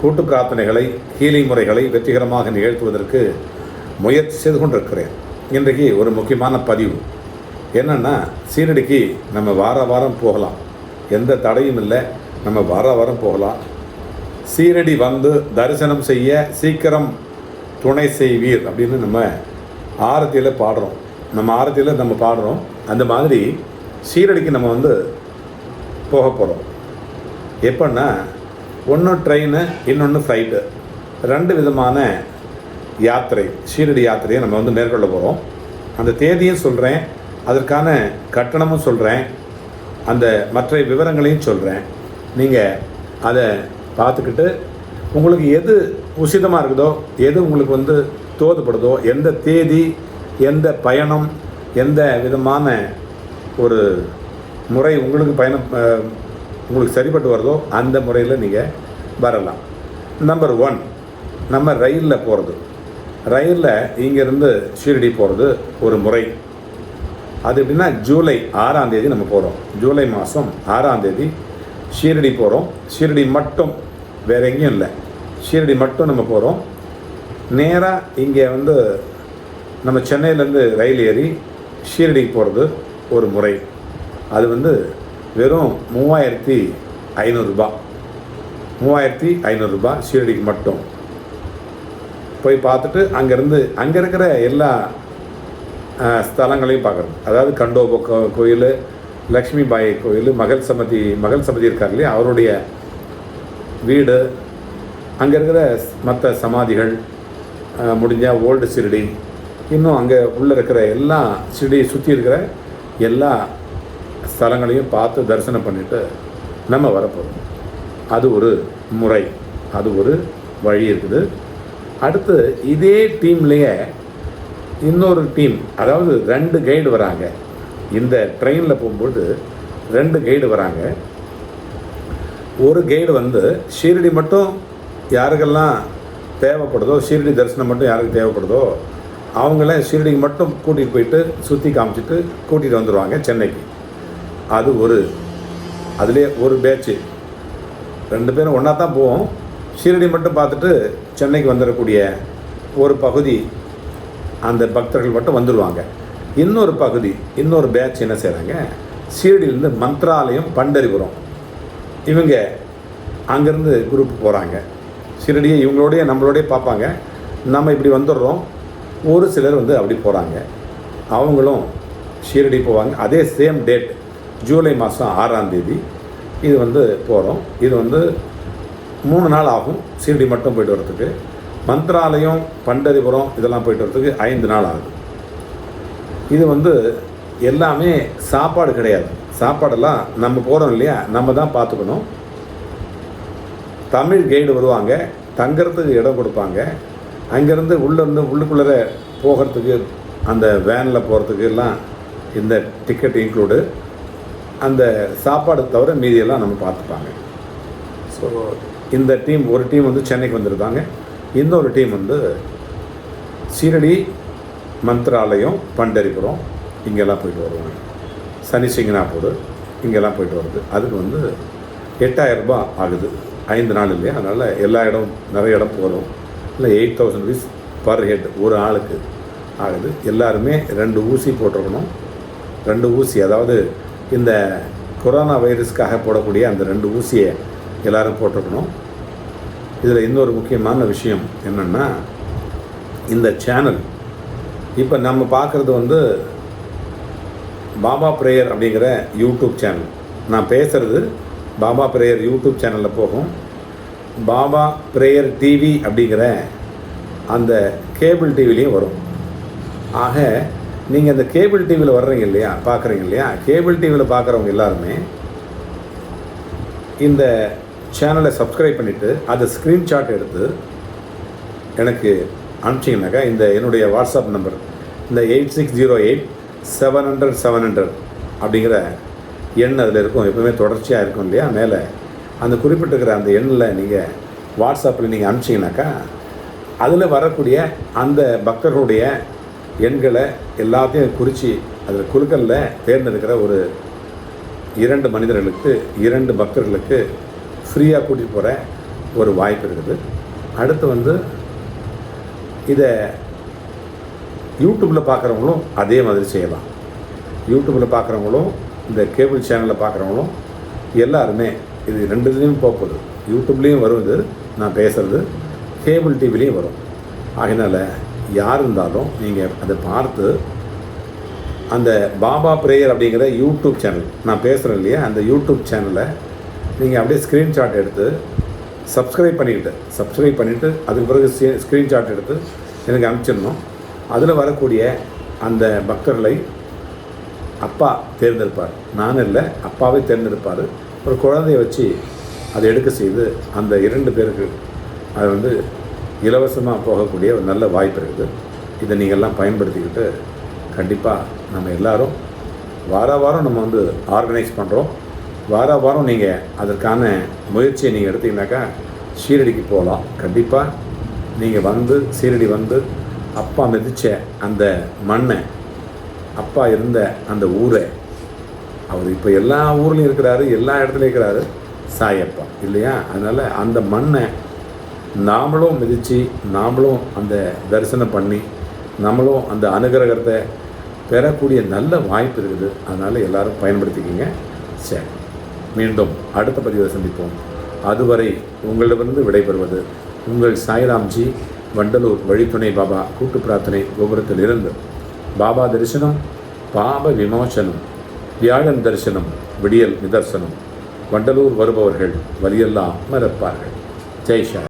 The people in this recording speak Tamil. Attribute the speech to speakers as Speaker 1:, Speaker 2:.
Speaker 1: கூட்டு பிரார்த்தனைகளை ஹீலிங் முறைகளை வெற்றிகரமாக நிகழ்த்துவதற்கு முயற்சி செய்து கொண்டிருக்கிறேன். இன்றைக்கு ஒரு முக்கியமான பதிவு. என்னென்னா சீரடிக்கு நம்ம வார வாரம் போகலாம். எந்த தடையும் இல்லை. நம்ம வார வாரம் போகலாம். சீரடி வந்து தரிசனம் செய்ய சீக்கிரம் துணை செய்வீர் அப்படின்னு நம்ம ஆரத்தியில் பாடுறோம். நம்ம ஆரத்தியில் நம்ம பாடுறோம். அந்த மாதிரி சீரடிக்கு நம்ம வந்து போக போகிறோம் எப்படின்னா ஒன்று ட்ரெயின் இன்னொன்று ஃப்ளைட்டு ரெண்டு விதமான யாத்திரை ஷீரடி யாத்திரையை நம்ம வந்து மேற்கொள்ள போகிறோம் அந்த தேதியும் சொல்கிறேன் அதற்கான கட்டணமும் சொல்கிறேன் அந்த மற்ற விவரங்களையும் சொல்கிறேன் நீங்கள் அதை பார்த்துக்கிட்டு உங்களுக்கு எது உசிதமாக இருக்குதோ எது உங்களுக்கு வந்து தோதுப்படுதோ எந்த தேதி எந்த பயணம் எந்த விதமான ஒரு முறை உங்களுக்கு பயணம் உங்களுக்கு சரிப்பட்டு வருதோ அந்த முறையில் நீங்கள் வரலாம். நம்பர் ஒன் நம்ம ரயிலில் போகிறது ரயிலில் இங்கேருந்து ஷீரடி போகிறது ஒரு முறை. அது எப்படின்னா ஜூலை ஆறாம் தேதி நம்ம போகிறோம் ஜூலை மாதம் ஆறாம் தேதி ஷீரடி போகிறோம் ஷீரடி மட்டும் வேற எங்கேயும் இல்லை. ஷீரடி மட்டும் நம்ம போகிறோம் நேராக இங்கே வந்து நம்ம சென்னையிலேருந்து ரயில் ஏறி ஷீரடிக்கு போகிறது ஒரு முறை. அது வந்து வெறும் மூவாயிரத்தி ஐநூறுரூபா மூவாயிரத்தி ஐநூறுரூபா ஷீரடிக்கு மட்டும். போய் பார்த்துட்டு அங்கேருந்து அங்கே இருக்கிற எல்லா ஸ்தலங்களையும் பார்க்குறது. அதாவது கண்டோப கோயில் லக்ஷ்மி பாய் கோயில் மகள் சமதி மகள் சமதி இருக்கார் இல்லையா? அவருடைய வீடு. அங்கே இருக்கிற மற்ற சமாதிகள் முடிஞ்சால் ஓல்டு சிறுடி இன்னும் அங்கே உள்ளே இருக்கிற எல்லா சிறுடியை சுற்றி இருக்கிற எல்லா ஸ்தலங்களையும் பார்த்து தரிசனம் பண்ணிட்டு நம்ம வரப்போகிறோம் அது ஒரு முறை. அது ஒரு வழி இருக்குது. அடுத்து இதே டீம்லேயே இன்னொரு டீம் அதாவது ரெண்டு கைடு வராங்க. இந்த ட்ரெயினில் போகும்போது ரெண்டு கைடு வராங்க. ஒரு கைடு வந்து ஷீரடி மட்டும் யாருக்கெல்லாம் தேவைப்படுதோ ஷீரடி தரிசனம் மட்டும் யாருக்கு தேவைப்படுதோ அவங்கள ஷீரடிக்கு மட்டும் கூட்டிகிட்டு போயிட்டு சுற்றி காமிச்சிட்டு கூட்டிகிட்டு வந்துடுவாங்க சென்னைக்கு. அது ஒரு அதுலேயே ஒரு பேட்ச்சு ரெண்டு பேரும் ஒன்றா தான் போவோம். ஷீரடி மட்டும் பார்த்துட்டு சென்னைக்கு வந்துடக்கூடிய ஒரு பகுதி அந்த பக்தர்கள் மட்டும் வந்துடுவாங்க இன்னொரு பகுதி இன்னொரு பேட்ச் என்ன செய்கிறாங்க ஷீரடியிலேருந்து மந்த்ராலயம் பண்டறிபுரம் இவங்க அங்கேருந்து குரூப் போகிறாங்க ஷீரடியை இவங்களோடய நம்மளோடய பார்ப்பாங்க. நம்ம இப்படி வந்துடுறோம். ஒரு சிலர் வந்து அப்படி போகிறாங்க அவங்களும் ஷீரடி போவாங்க. அதே சேம் டேட் ஜூலை மாதம் ஆறாம் தேதி இது வந்து போகிறோம் இது வந்து மூணு நாள் ஆகும் ஷீரடி மட்டும் போயிட்டு வரத்துக்கு மந்திராலயம் பண்டரிபுரம் இதெல்லாம் போயிட்டு வரத்துக்கு ஐந்து நாள் ஆகுது. இது வந்து எல்லாமே சாப்பாடு கிடையாது. சாப்பாடெல்லாம் நம்ம போகிறோம் இல்லையா? நம்ம தான் பார்த்துக்கணும். தமிழ் கைடு வருவாங்க. தங்கிறதுக்கு இடம் கொடுப்பாங்க. அங்கேருந்து உள்ளேருந்து உள்ளுக்குள்ளே போகிறதுக்கு அந்த வேனில் போகிறதுக்கு எல்லாம் இந்த டிக்கெட் இன்க்ளூடு அந்த சாப்பாடு தவிர மீதியெல்லாம் நம்ம பார்த்துப்பாங்க. ஸோ இந்த டீம் ஒரு டீம் வந்து சென்னைக்கு வந்திருந்தாங்க இன்னொரு டீம் வந்து சீரடி மந்த்ராலயம் பண்டரிபுரம் இங்கெல்லாம் போயிட்டு வருவாங்க. சனி சிங்கனாப்பூர் இங்கெல்லாம் போயிட்டு வருது. அதுக்கு வந்து எட்டாயிரம் ரூபாய் ஆகுது. ஐந்து நாள் இல்லையா? அதனால் எல்லா இடம் நிறைய இடம் போகிறோம் இல்லை eight thousand rupees per head ஒரு ஆளுக்கு ஆகுது. எல்லாருமே ரெண்டு ஊசி போட்டிருக்கணும். ரெண்டு ஊசி அதாவது இந்த கொரோனா வைரஸ்க்காக போடக்கூடிய அந்த ரெண்டு ஊசியை எல்லோரும் போட்டிருக்கணும். இதில் இன்னொரு முக்கியமான விஷயம் என்னென்னா இந்த சேனல் இப்போ நம்ம பார்க்குறது வந்து பாபா ப்ரேயர் அப்படிங்கிற யூடியூப் சேனல் நான் பேசுகிறது பாபா ப்ரேயர் யூடியூப் சேனலில் போகும். பாபா ப்ரேயர் டிவி அப்படிங்கிற அந்த கேபிள் டிவிலையும் வரும். ஆக நீங்கள் அந்த கேபிள் டிவியில் வர்றீங்க இல்லையா? பார்க்குறீங்க இல்லையா? கேபிள் டிவியில் பார்க்குறவங்க எல்லாருமே இந்த சேனலை சப்ஸ்கிரைப் பண்ணிவிட்டு அதை ஸ்க்ரீன்ஷாட் எடுத்து எனக்கு அனுப்பிச்சிங்கனாக்கா இந்த என்னுடைய வாட்ஸ்அப் நம்பர் இந்த eight six zero eight seven hundred seven hundred அப்படிங்கிற எண் அதில் இருக்கும். எப்பவுமே தொடர்ச்சியாக இருக்கும் இல்லையா? மேலே அந்த குறிப்பிட்டிருக்கிற அந்த எண்ணில் நீங்கள் வாட்ஸ்அப்பில் நீங்கள் அனுப்பிச்சிங்கனாக்கா அதில் வரக்கூடிய அந்த பக்தர்களுடைய எண்களை எல்லாத்தையும் குறித்து அதில் குழுக்களில் தேர்ந்தெடுக்கிற ஒரு இரண்டு மனிதர்களுக்கு இரண்டு பக்தர்களுக்கு ஃப்ரீயாக கூட்டிகிட்டு போகிற ஒரு வாய்ப்பு இருக்குது. அடுத்து வந்து இதை யூடியூப்பில் பார்க்குறவங்களும் அதே மாதிரி செய்யலாம். யூடியூப்பில் பார்க்குறவங்களும் இந்த கேபிள் சேனலில் பார்க்குறவங்களும் எல்லாருமே இது ரெண்டு இதுலேயும் போகுது. யூடியூப்லேயும் வரும் இது நான் பேசுகிறது கேபிள் டிவிலையும் வரும். அதனால் யார் இருந்தாலும் நீங்கள் அதை பார்த்து அந்த பாபா பிரேயர் அப்படிங்கிற யூடியூப் சேனல் நான் பேசுகிறேன் இல்லையா? அந்த யூடியூப் சேனலை நீங்கள் அப்படியே ஸ்க்ரீன்ஷாட் எடுத்து சப்ஸ்கிரைப் பண்ணிக்கிட்டு சப்ஸ்கிரைப் பண்ணிவிட்டு அதுக்கு பிறகு ஸ்க்ரீன்ஷாட் எடுத்து எனக்கு அனுப்பிச்சிடணும். அதில் வரக்கூடிய அந்த பக்தர்களை அப்பா தேர்ந்தெடுப்பார். நான் இல்லை அப்பாவே தேர்ந்தெடுப்பார். ஒரு குழந்தைய வச்சு அதை எடுக்க செய்து அந்த இரண்டு பேருக்கு அது வந்து இலவசமாக போகக்கூடிய ஒரு நல்ல வாய்ப்பு இருக்குது. இதை நீங்கள்லாம் பயன்படுத்திக்கிட்டு கண்டிப்பாக நம்ம எல்லாரும் வார வாரம் நம்ம வந்து ஆர்கனைஸ் பண்ணுறோம் வார வாரம் நீங்கள் அதற்கான முயற்சியை நீங்கள் எடுத்தீங்கன்னாக்கா ஷீரடிக்கு போகலாம். கண்டிப்பாக நீங்கள் வந்து சீரடி வந்து அப்பா மிதித்த அந்த மண்ணை அப்பா இருந்த அந்த ஊரை அவர் இப்போ எல்லா ஊர்லேயும் இருக்கிறாரு எல்லா இடத்துலையும் இருக்கிறாரு சாயப்பா. இல்லையா? அதனால் அந்த மண்ணை நாமளும் மிதித்து நாமளும் அந்த தரிசனம் பண்ணி நம்மளும் அந்த அனுகிரகத்தை பெறக்கூடிய நல்ல வாய்ப்பு இருக்குது. அதனால் எல்லாரும் பயன்படுத்திக்கிங்க. சரி மீண்டும் அடுத்த பதிவை சந்திப்போம். அதுவரை உங்களிடமிருந்து விடைபெறுவது உங்கள் சாய்ராம்ஜி வண்டலூர் வழித்துணை பாபா கூட்டு பிரார்த்தனை கோபுரத்தில் இருந்து. பாபா தரிசனம் பாப விமோசனம் வியாழன் தரிசனம் விடியல் நிதர்சனம். வண்டலூர் வருபவர்கள் வலியெல்லாம் மறப்பார்கள். ஜெய் ஷா